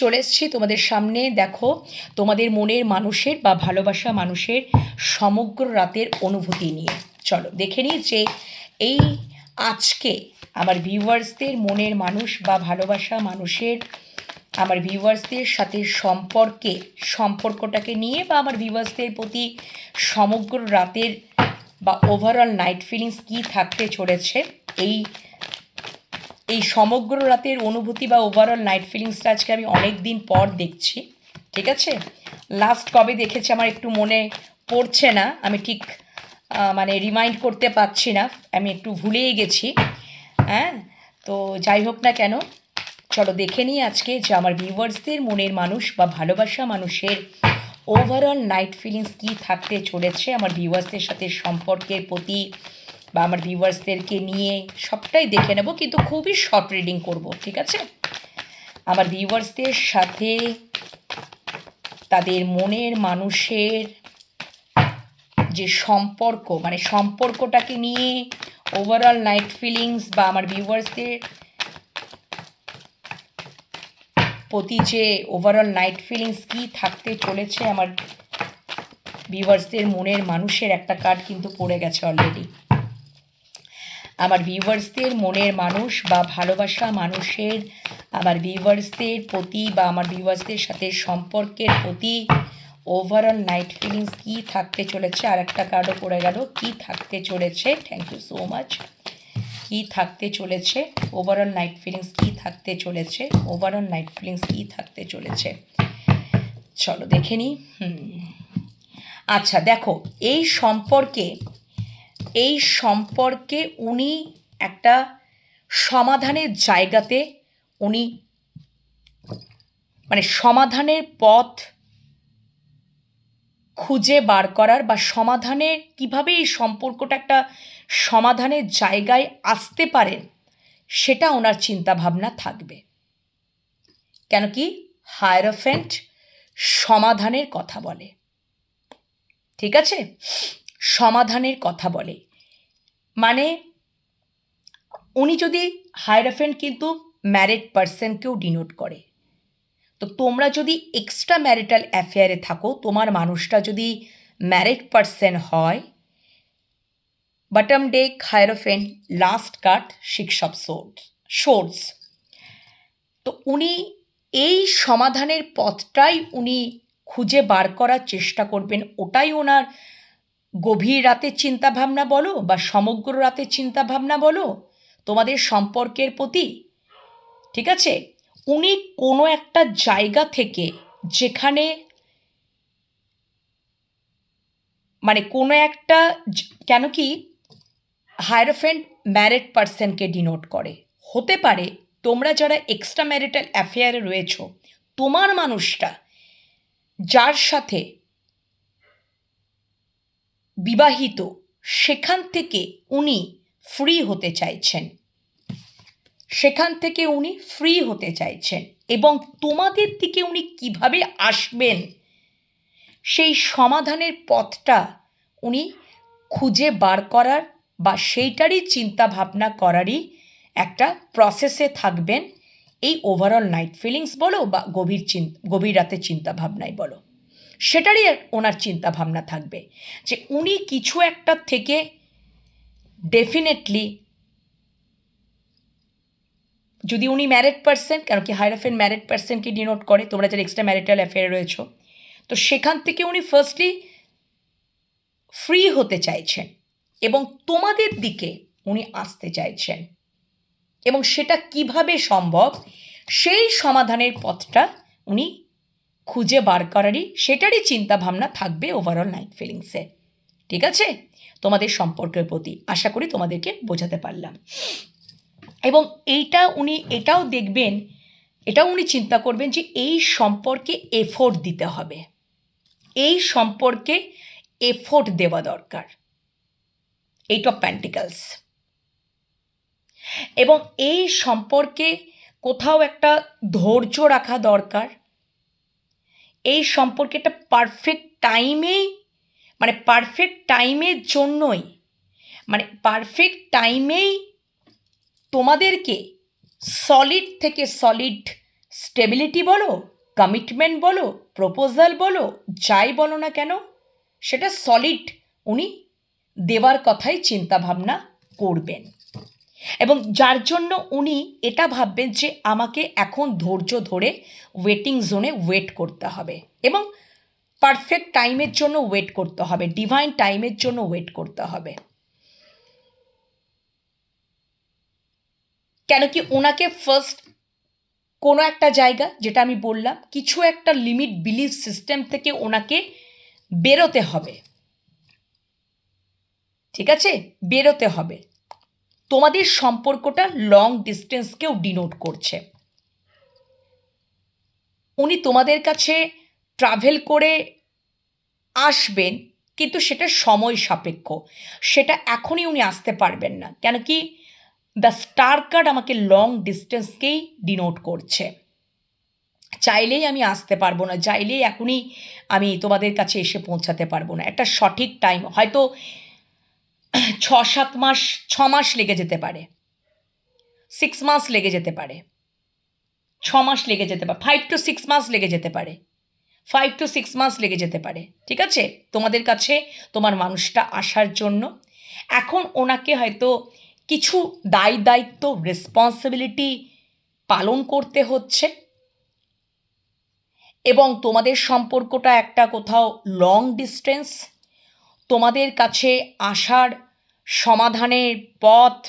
চলে এসেছি তোমাদের সামনে। দেখো, তোমাদের মনের মানুষের বা ভালোবাসা মানুষের সমগ্র রাতের অনুভূতি নিয়ে। চলো, দেখে নিই যে এই আজকে আমার ভিউয়ার্সদের মনের মানুষ বা ভালোবাসা মানুষের, আমার ভিউয়ার্সদের সাথে সম্পর্কে, সম্পর্কটাকে নিয়ে বা আমার ভিউয়ার্সদের প্রতি সমগ্র রাতের বা ওভারঅল নাইট ফিলিংস কী থাকতে চলেছে, এই এই সমগ্র রাতের অনুভূতি বা ওভারঅল নাইট ফিলিংসটা আজকে আমি অনেক দিন পর দেখছি, ঠিক আছে? লাস্ট কবে দেখেছি আমার একটু মনে পড়ছে না, আমি ঠিক মানে রিমাইন্ড করতে পারছি না, আমি একটু ভুলেই গেছি হ্যাঁ? তো যাই হোক না কেন, চলো দেখে নিই আজকে যে আমার ভিউয়ার্সদের মনের মানুষ বা ভালোবাসা মানুষের ওভারঅল নাইট ফিলিংস কী থাকতে চলেছে আমার ভিউয়ার্সদের সাথে সম্পর্কের প্রতি বা আমার ভিউয়ার্সদেরকে নিয়ে সবটাই দেখে নেব, কিন্তু খুবই শর্ট রিডিং করব, ঠিক আছে? আমার ভিউয়ার্সদের সাথে তাদের মনের মানুষের যে সম্পর্ক মানে সম্পর্কটাকে নিয়ে ওভারঅল নাইট ফিলিংস বা আমার ভিউয়ার্সদের প্রতি যে ওভারঅল নাইট ফিলিংস কী থাকতে চলেছে, আমার ভিউয়ার্সদের মনের মানুষের একটা কার্ড কিন্তু পড়ে গেছে অলরেডি আমার ভিউয়ার্সদের মনের মানুষ বা ভালোবাসা মানুষের আমার ভিউয়ার্সদের প্রতি বা আমার ভিউয়ার্সদের সাথে সম্পর্কের প্রতি ওভারঅল নাইট ফিলিংস কী থাকতে চলেছে? আর একটা কার্ডও পড়ে গেল। কী থাকতে চলেছে? থ্যাংক ইউ সো মাচ কী থাকতে চলেছে? ওভারঅল নাইট ফিলিংস কী থাকতে চলেছে? ওভারঅল নাইট ফিলিংস কী থাকতে চলেছে? চলো দেখে নিই হুম। আচ্ছা দেখো, এই সম্পর্কে এই সম্পর্কে উনি একটা সমাধানের জায়গাতে উনি মানে সমাধানের পথ খুঁজে বার করার বা সমাধানের কীভাবে এই সম্পর্কটা একটা সমাধানের জায়গায় আসতে পারেন সেটা ওনার চিন্তাভাবনা থাকবে। কেন কি? হায়ারোফেন্ট সমাধানের কথা বলে। ঠিক আছে? সমাধানের কথা বলে। মানে উনি যদি হায়ারোফেন্ট কিন্তু ম্যারিড পার্সনকেও ডিনোট করে। তো তোমরা যদি এক্সট্রা ম্যারিটাল অ্যাফেয়ারে থাকো, তোমার মানুষটা যদি ম্যারিড পার্সন হয় bottom deck hierophant last cut six of swords swords তো উনি এই সমাধানের পথটাই উনি খুঁজে বার করার চেষ্টা করবেন, ওটাই ওনার গভীর রাতের চিন্তাভাবনা বলো বা সমগ্র রাতের চিন্তাভাবনা বলো, তোমাদের সম্পর্কের প্রতি, ঠিক আছে? উনি কোনো একটা জায়গা থেকে যেখানে মানে কোনো একটা কেন কি? হায়ারোফেন্ট ম্যারিড পার্সনকে ডিনোট করে। হতে পারে তোমরা যারা এক্সট্রা ম্যারিটাল অ্যাফেয়ারে রয়েছো, তোমার মানুষটা যার সাথে বিবাহিত, সেখান থেকে উনি ফ্রি হতে চাইছেন। সেখান থেকে উনি ফ্রি হতে চাইছেন এবং তোমাদের দিকে উনি কীভাবে আসবেন, সেই সমাধানের পথটা উনি খুঁজে বার করার বা সেইটারই চিন্তা ভাবনা করারই একটা প্রসেসে থাকবেন। এই ওভারঅল নাইট ফিলিংস বলো বা গভীর চিন্তা গভীর রাতে চিন্তা ভাবনাই বলো। সেটারই ওনার চিন্তা ভাবনা থাকবে যে উনি কিছু একটা থেকে ডেফিনেটলি যদি উনি ম্যারিড পার্সন কেন কি হায়ারফেন ম্যারিড পার্সনকে ডিনোট করে? তোমরা যারা এক্সট্রা ম্যারিটাল অ্যাফেয়ারে রয়েছো। তো সেখান থেকে উনি ফার্স্টলি ফ্রি হতে চাইছেন এবং তোমাদের দিকে উনি আসতে চাইছেন। এবং সেটা কীভাবে সম্ভব? সেই সমাধানের পথটা উনি খুঁজে বার করারই সেটারই চিন্তা ভাবনা থাকবে ওভারঅল নাইট ফিলিংসে ঠিক আছে? তোমাদের সম্পর্কের প্রতি আশা করি তোমাদেরকে বোঝাতে পারলাম। এবং এইটা উনি, এটাও দেখবেন, এটাও উনি চিন্তা করবেন যে এই সম্পর্কে এফোর্ট দিতে হবে। এই সম্পর্কে এফোর্ট দেওয়া দরকার। এইট অফ প্যান্টিকালস এবং এই সম্পর্কে কোথাও একটা ধৈর্য রাখা দরকার। এই সম্পর্কে একটা পারফেক্ট টাইমেই মানে পারফেক্ট টাইমের জন্যই মানে পারফেক্ট টাইমেই তোমাদেরকে সলিড থেকে সলিড স্টেবিলিটি বলো কমিটমেন্ট বলো প্রপোজাল বলো, যাই বলো না কেন, সেটা সলিড উনি দেওয়ার কথাই চিন্তাভাবনা করবেন। এবং যার জন্য উনি এটা ভাববেন যে আমাকে এখন ধৈর্য ধরে ওয়েটিং জোনে ওয়েট করতে হবে এবং পারফেক্ট টাইমের জন্য ওয়েট করতে হবে ডিভাইন টাইমের জন্য ওয়েট করতে হবে। কেন কি ওনাকে ফার্স্ট কোনো একটা জায়গা, যেটা আমি বললাম, কিছু একটা লিমিট বিলিফ সিস্টেম থেকে ওনাকে বেরোতে হবে। ঠিক আছে? বেরোতে হবে। তোমাদের সম্পর্কটা লং ডিস্টেন্সকেও ডিনোট করছে। উনি তোমাদের কাছে ট্রাভেল করে আসবেন, কিন্তু সেটা সময় সাপেক্ষ। সেটা এখনই উনি আসতে পারবেন না, কেন কি দ্য স্টার কার্ড আমাকে লং ডিস্টেন্সকেই ডিনোট করছে। চাইলেই আমি আসতে পারব না, চাইলেই এখনই আমি তোমাদের কাছে এসে পৌঁছাতে পারব না। একটা সঠিক টাইম হয়তো ছ সাত মাস ছ মাস লেগে যেতে পারে। সিক্স মাস লেগে যেতে পারে। ছ মাস লেগে যেতে পারে। ফাইভ টু সিক্স মাস লেগে যেতে পারে। ফাইভ টু সিক্স মাস লেগে যেতে পারে। ঠিক আছে? তোমাদের কাছে তোমার মানুষটা আসার জন্য। এখন ওনাকে হয়তো কিছু দায় দায়িত্ব রেসপন্সিবিলিটি পালন করতে হচ্ছে। এবং তোমাদের সম্পর্কটা একটা কোথাও লং ডিস্টেন্স তোমাদের কাছে আসার সমাধানের পথ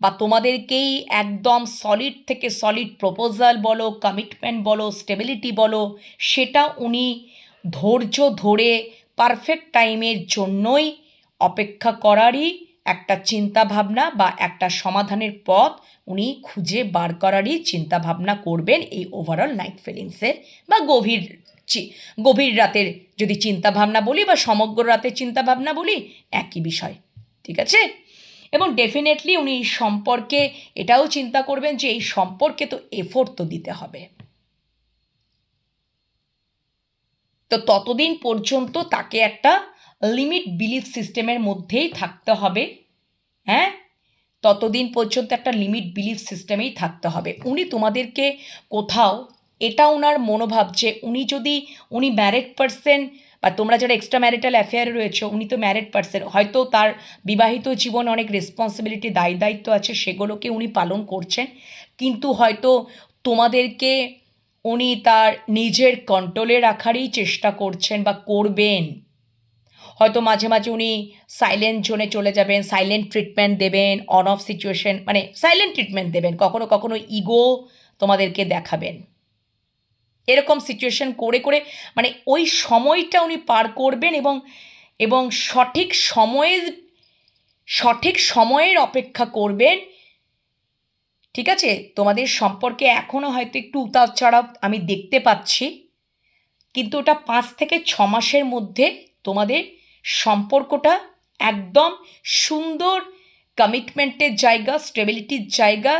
বা তোমাদেরকেই একদম সলিড থেকে সলিড প্রপোজাল বলো কমিটমেন্ট বলো স্টেবিলিটি বলো, সেটা উনি ধৈর্য ধরে পারফেক্ট টাইমের জন্যই অপেক্ষা করারই একটা চিন্তাভাবনা বা একটা সমাধানের পথ উনি খুঁজে বার করারই চিন্তাভাবনা করবেন এই ওভারঅল নাইট ফিলিংসের বা গভীর চি- গভীর রাতের যদি চিন্তাভাবনা বলি বা সমগ্র রাতের চিন্তাভাবনা বলি, একই বিষয়। ঠিক আছে? এবং ডেফিনেটলি উনি এই সম্পর্কে, এটাও চিন্তা করবেন যে এই সম্পর্কে তো এফোর্ট তো দিতে হবে। তো ততদিন পর্যন্ত তাকে একটা লিমিট বিলিফ সিস্টেমের মধ্যেই থাকতে হবে। হ্যাঁ? ততদিন পর্যন্ত একটা লিমিট বিলিফ সিস্টেমেই থাকতে হবে। উনি তোমাদেরকে কোথাও এটা ওনার মনোভাব যে উনি যদি, উনি ম্যারিড পার্সন বা তোমরা যারা এক্সট্রা ম্যারিটাল অ্যাফেয়ারে রয়েছে, উনি তো ম্যারিড পার্সন হয়তো তার বিবাহিত জীবনে অনেক রেসপন্সিবিলিটি দায় দায়িত্ব আছে, সেগুলোকে উনি পালন করছেন, কিন্তু হয়তো তোমাদেরকে উনি তার নিজের কন্ট্রোলে রাখারই চেষ্টা করছেন বা করবেন। হয়তো মাঝে মাঝে উনি সাইলেন্ট জোনে চলে যাবেন সাইলেন্ট ট্রিটমেন্ট দেবেন অন অফ সিচুয়েশন মানে সাইলেন্ট ট্রিটমেন্ট দেবেন, কখনো কখনো ইগো তোমাদেরকে দেখাবেন। এরকম সিচুয়েশন করে করে মানে ওই সময়টা উনি পার করবেন এবং এবং সঠিক সময়ের সঠিক সময়ের অপেক্ষা করবেন। ঠিক আছে? তোমাদের সম্পর্কে এখনও হয়তো একটু উতার চড়াও আমি দেখতে পাচ্ছি। কিন্তু ওটা পাঁচ থেকে ছ মাসের মধ্যে তোমাদের সম্পর্কটা একদম সুন্দর কমিটমেন্টের জায়গা স্টেবিলিটির জায়গা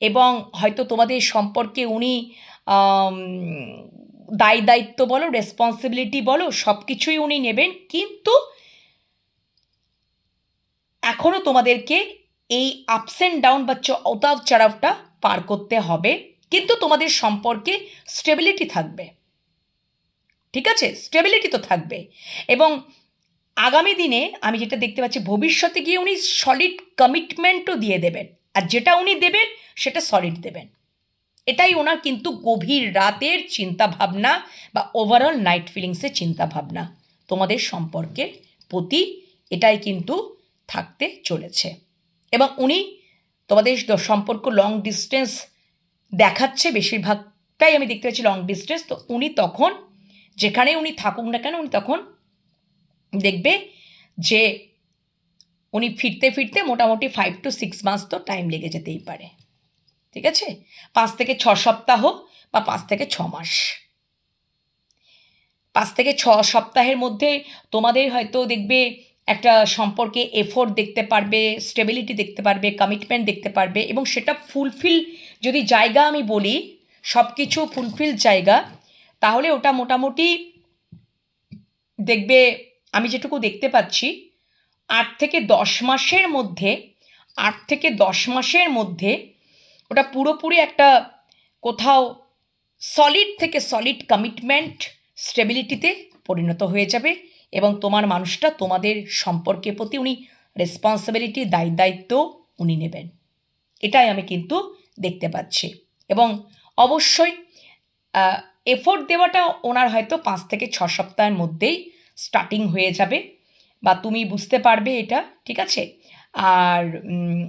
এবং হয়তো তোমাদের সম্পর্কে উনি দায় দায়িত্ব বলো রেসপন্সিবিলিটি বলো সব কিছুই উনি নেবেন। কিন্তু এখনও তোমাদেরকে এই আপস অ্যান্ড ডাউন বা চ- উতার চড়াওটা পার করতে হবে। কিন্তু তোমাদের সম্পর্কে স্টেবিলিটি থাকবে। ঠিক আছে? স্টেবিলিটি তো থাকবে। এবং আগামী দিনে আমি যেটা দেখতে পাচ্ছি, ভবিষ্যতে গিয়ে উনি সলিড কমিটমেন্টও দিয়ে দেবেন। যেটা উনি দেবেন, সেটা সলিড দেবেন। এটাই ওনার কিন্তু গভীর রাতের চিন্তা ভাবনা বা ওভারঅল নাইট ফিলিংসের চিন্তা ভাবনা তোমাদের সম্পর্কে প্রতি। এটাই কিন্তু থাকতে চলেছে। এবং উনি তোমাদের সম্পর্ক লং ডিস্টেন্স দেখাচ্ছে বেশিরভাগটাই আমি দেখতে পাচ্ছি লং ডিস্টেন্স তো উনি তখন যেখানে উনি থাকুক না কেন, উনি তখন দেখবে যে উনি ফিরতে ফিরতে মোটামুটি ফাইভ টু সিক্স মান্থস তো টাইম লেগে যেতেই পারে। ঠিক আছে? পাঁচ থেকে ছ সপ্তাহ বা পাঁচ থেকে ছ মাস। পাঁচ থেকে ছ সপ্তাহের মধ্যে তোমাদের হয়তো দেখবে একটা সম্পর্কে এফোর্ট দেখতে পারবে স্টেবিলিটি দেখতে পারবে কমিটমেন্ট দেখতে পারবে এবং সেটা ফুলফিল যদি জায়গা আমি বলি সব কিছু ফুলফিল জায়গা, তাহলে ওটা মোটামুটি দেখবে, আমি যেটুকু দেখতে পাচ্ছি আট থেকে দশ মাসের মধ্যে, আট থেকে দশ মাসের মধ্যে ওটা পুরোপুরি একটা কোথাও সলিড থেকে সলিড কমিটমেন্ট স্টেবিলিটিতে পরিণত হয়ে যাবে এবং তোমার মানুষটা তোমাদের সম্পর্কের প্রতি উনি রেসপন্সিবিলিটি দায় দায়িত্ব উনি নেবেন। এটাই আমি কিন্তু দেখতে পাচ্ছি। এবং অবশ্যই এফোর্ট দেওয়াটা ওনার হয়তো পাঁচ থেকে ছ সপ্তাহের মধ্যেই স্টার্টিং হয়ে যাবে। বা তুমি বুঝতে পারবে এটা, ঠিক আছে? আর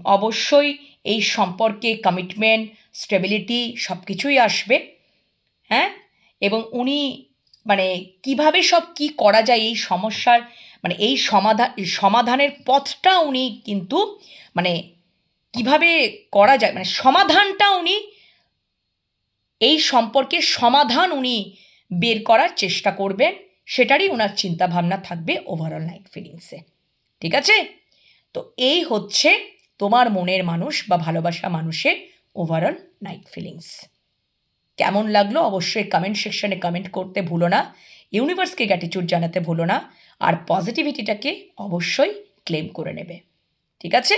অবশ্যই এই সম্পর্কে কমিটমেন্ট স্টেবিলিটি সব কিছুই আসবে হ্যাঁ? এবং উনি মানে কীভাবে সব কি করা যায় এই সমস্যার মানে এই সমাধান সমাধানের পথটা উনি কিন্তু মানে কীভাবে করা যায় মানে সমাধানটা উনি, এই সম্পর্কে সমাধান উনি বের করার চেষ্টা করবেন। সেটারই ওনার চিন্তাভাবনা থাকবে ওভারঅল নাইট ফিলিংসে ঠিক আছে? তো এই হচ্ছে তোমার মনের মানুষ বা ভালোবাসা মানুষের ওভারঅল নাইট ফিলিংস কেমন লাগল অবশ্যই কমেন্ট সেকশনে কমেন্ট করতে ভুলো না ইউনিভার্সকে গ্র্যাটিটিউড জানাতে ভুলো না, আর পজিটিভিটিটাকে অবশ্যই ক্লেম করে নেবে। ঠিক আছে?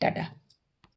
টাটা।